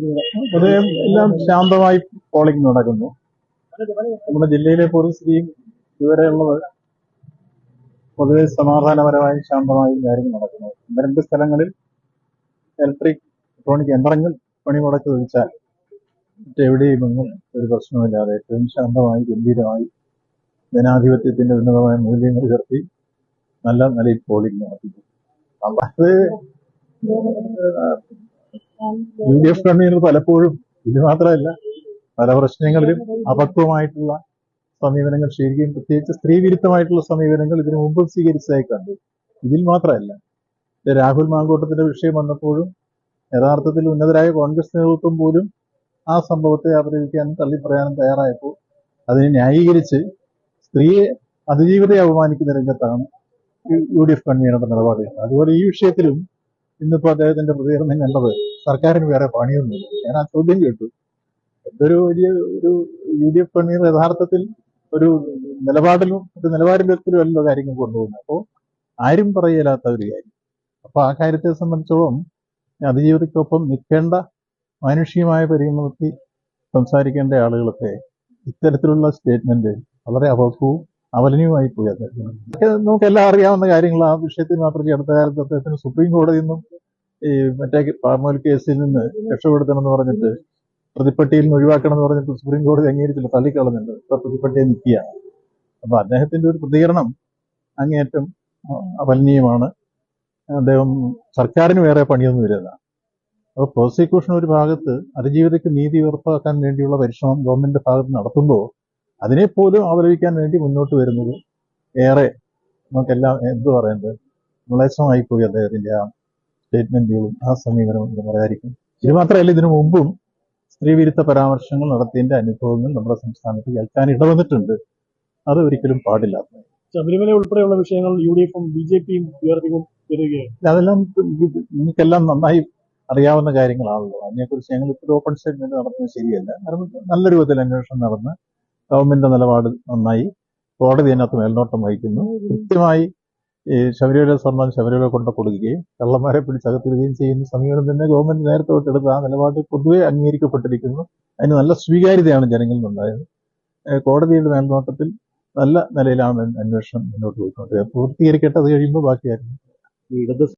പൊതുവെ എല്ലാം ശാന്തമായി പോളിംഗ് നടക്കുന്നു. നമ്മുടെ ജില്ലയിലെ പൊതുസ്ഥിതിയും ഇതുവരെയുള്ളത് പൊതുവെ സമാധാനപരമായി ശാന്തമായി കാര്യങ്ങൾ നടക്കുന്നു. ഒന്ന് രണ്ട് സ്ഥലങ്ങളിൽ ഇലക്ട്രിക് ഇലക്ട്രോണിക് യന്ത്രങ്ങൾ പണി മുടക്കി ഒഴിച്ചാൽ മറ്റെവിടെയും ഒന്നും ഒരു പ്രശ്നമില്ലാതെ ഏറ്റവും ശാന്തമായി ഗംഭീരമായി ജനാധിപത്യത്തിന്റെ ഉന്നതമായ മൂല്യങ്ങൾ ഉയർത്തി നല്ല നിലയിൽ പോളിംഗ് നടത്തി അത് യു ഡി എഫ് കൺവീനർ പലപ്പോഴും ഇത് മാത്രമല്ല പല പ്രശ്നങ്ങളിലും അപക്വമായിട്ടുള്ള സമീപനങ്ങൾ സ്വീകരിക്കുകയും പ്രത്യേകിച്ച് സ്ത്രീ വിരുദ്ധമായിട്ടുള്ള സമീപനങ്ങൾ ഇതിനു മുമ്പ് സ്വീകരിച്ചതായി കണ്ടു. ഇതിൽ മാത്രമല്ല രാഹുൽ മാങ്കൂട്ടത്തിന്റെ വിഷയം വന്നപ്പോഴും യഥാർത്ഥത്തിൽ ഉന്നതരായ കോൺഗ്രസ് നേതൃത്വം പോലും ആ സംഭവത്തെ അപലപിക്കാനും തള്ളിപ്പറയാനും തയ്യാറായപ്പോൾ അതിനെ ന്യായീകരിച്ച് സ്ത്രീയെ അതിജീവിതയെ അപമാനിക്കുന്ന രംഗത്താണ് യു ഡി എഫ് കൺവീനറുടെ നിലപാടുകൾ അതുപോലെ ഈ വിഷയത്തിലും ഇന്നിപ്പോ അദ്ദേഹത്തിന്റെ പ്രതികരണം കണ്ടത് സർക്കാരിന് വേറെ പണിയൊന്നുമില്ല. ഞാൻ ആ ചോദ്യം കേട്ടു. എന്തൊരു വലിയ ഒരു യു ഡി എഫ് കൺവീനർ യഥാർത്ഥത്തിൽ ഒരു നിലപാടിലും ഒരു നിലവാരത്തിലും അല്ലോ കാര്യങ്ങൾ കൊണ്ടുപോകുന്നത്. അപ്പോൾ ആരും പറയലാത്ത ഒരു കാര്യം. അപ്പൊ ആ കാര്യത്തെ സംബന്ധിച്ചോളം അതിജീവിതയ്ക്കൊപ്പം നിൽക്കേണ്ട മാനുഷികമായ പരിമിതി സംസാരിക്കേണ്ട ആളുകളൊക്കെ ഇത്തരത്തിലുള്ള സ്റ്റേറ്റ്മെന്റ് വളരെ അപക്വവും അവലനീയമായി പോയി അദ്ദേഹത്തിന് നമുക്ക് എല്ലാം അറിയാവുന്ന കാര്യങ്ങൾ ആ വിഷയത്തിൽ മാത്രമേ അടുത്ത കാലത്ത് അദ്ദേഹത്തിന് സുപ്രീം കോടതിയിൽ നിന്നും ഈ മറ്റേ പാമോൽ കേസിൽ നിന്ന് രക്ഷപ്പെടുത്തണമെന്ന് പറഞ്ഞിട്ട് പ്രതിപ്പട്ടിയിൽ നിന്ന് ഒഴിവാക്കണം എന്ന് പറഞ്ഞിട്ട് സുപ്രീം കോടതി അംഗീകരിച്ചില്ല തള്ളിക്കളഞ്ഞിട്ട് ഇപ്പൊ പ്രതിപ്പട്ടിയെ നിൽക്കുകയാണ്. അപ്പൊ അദ്ദേഹത്തിന്റെ ഒരു പ്രതികരണം അങ്ങേയറ്റം അപലനീയമാണ് അദ്ദേഹം സർക്കാരിന് വേറെ പണിയൊന്നും വരുന്നതാണ് അപ്പോൾ പ്രോസിക്യൂഷൻ ഒരു ഭാഗത്ത് അതിജീവിതയ്ക്ക് നീതി ഉറപ്പാക്കാൻ വേണ്ടിയുള്ള പരിശ്രമം ഗവൺമെന്റിന്റെ ഭാഗത്ത് നടത്തുമ്പോൾ അതിനെപ്പോലും അവലപിക്കാൻ വേണ്ടി മുന്നോട്ട് വരുന്നത് ഏറെ നമുക്കെല്ലാം എന്ത് പറയേണ്ടത് മ്ലേച്ഛമായി പോയി അദ്ദേഹത്തിന്റെ ആ സ്റ്റേറ്റ്മെന്റുകളും ആ സമീപനവും എന്ന് പറയാതിരിക്കും. ഇത് മാത്രമല്ല ഇതിനു മുമ്പും സ്ത്രീവിരുദ്ധ പരാമർശങ്ങൾ നടത്തിയതിന്റെ അനുഭവങ്ങൾ നമ്മുടെ സംസ്ഥാനത്ത് കേൾക്കാൻ ഇടവന്നിട്ടുണ്ട്. അത് ഒരിക്കലും പാടില്ല. ശബരിമല ഉൾപ്പെടെയുള്ള വിഷയങ്ങൾ യു ഡി എഫും ബി ജെ പിയും ഉയർത്തിക്കൊണ്ട് അതെല്ലാം നിങ്ങൾക്കെല്ലാം നന്നായി അറിയാവുന്ന കാര്യങ്ങളാണല്ലോ. അതിനെക്കുറിച്ച് ഞങ്ങൾ ഇപ്പോൾ ഓപ്പൺ സ്റ്റേറ്റ്മെന്റ് നടത്തുന്നത് ശരിയല്ല. കാരണം നല്ല രൂപത്തിൽ അന്വേഷണം നടന്ന് ഗവൺമെന്റ് നിലപാട് നന്നായി കോടതി അതിനകത്ത് മേൽനോട്ടം വഹിക്കുന്നു. കൃത്യമായി ഈ ശബരിമല സ്വർണം ശബരിമല കൊണ്ട് കൊടുക്കുകയും കള്ളന്മാരെ പിടിച്ചകത്തിടുകയും ചെയ്യുന്ന സമീപനം തന്നെ ഗവൺമെന്റ് നേരത്തെ തൊട്ടെടുത്ത് ആ നിലപാട് പൊതുവെ അംഗീകരിക്കപ്പെട്ടിരിക്കുന്നു. അതിന് നല്ല സ്വീകാര്യതയാണ് ജനങ്ങളിൽ നിന്നുണ്ടായത് കോടതിയുടെ മേൽനോട്ടത്തിൽ നല്ല നിലയിലാണ് അന്വേഷണം മുന്നോട്ട് പോയിക്കൊണ്ടിരിക്കുന്നത്. പൂർത്തീകരിക്കട്ടെ അത് കഴിയുമ്പോൾ ബാക്കിയായിരുന്നു. ഇടത്